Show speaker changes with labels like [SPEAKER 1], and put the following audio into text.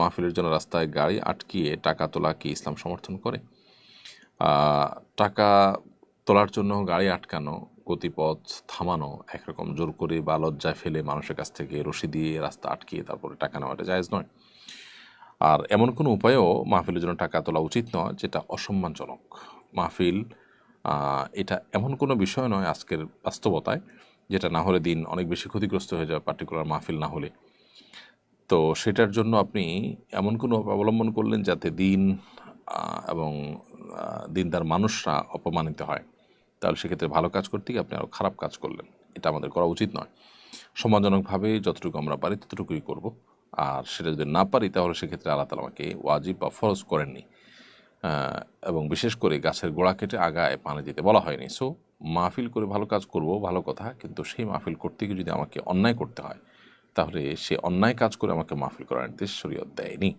[SPEAKER 1] মাহফিলের জন্য রাস্তায় গাড়ি আটকিয়ে টাকা তোলা কি ইসলাম সমর্থন করে? টাকা তোলার জন্য গাড়ি আটকানো, গতিপথ থামানো, একরকম জোর করে বা লজ্জায় ফেলে মানুষের কাছ থেকে রশি দিয়ে রাস্তা আটকিয়ে তারপরে টাকা নেওয়াটা জায়েজ নয়। আর এমন কোনো উপায়ও মাহফিলের জন্য টাকা তোলা উচিত নয় যেটা অসম্মানজনক। মাহফিল এটা এমন কোনো বিষয় নয় আজকের বাস্তবতায় যেটা না হলে দিন অনেক বেশি ক্ষতিগ্রস্ত হয়ে যাবে পার্টিকুলার মাহফিল না হলে। তো সেটার জন্য আপনি এমন কোনো অবলম্বন করলেন যাতে দিন এবং দিনদার মানুষরা অপমানিত হয়? তাহলে সেক্ষেত্রে ভালো কাজ করতে গিয়ে আপনি আরও খারাপ কাজ করলেন। এটা আমাদের করা উচিত নয়। সম্মানজনকভাবে যতটুকু আমরা পারি ততটুকুই করব। আর সেটা যদি না পারি তাহলে সেক্ষেত্রে আল্লাহ তালা আমাকে ওয়াজিব বা ফরজ করেননি। এবং বিশেষ করে গাছের গোড়া কেটে আগায় পানি দিতে বলা হয়নি। সো মাহফিল করে ভালো কাজ করব, ভালো কথা। কিন্তু সেই মাহফিল করতে গিয়ে যদি আমাকে অন্যায় করতে হয় তাহলে সে অন্যায় কাজ করে আমাকে মাহফিল করার নির্দেশ শরীয়ত দেয়নি।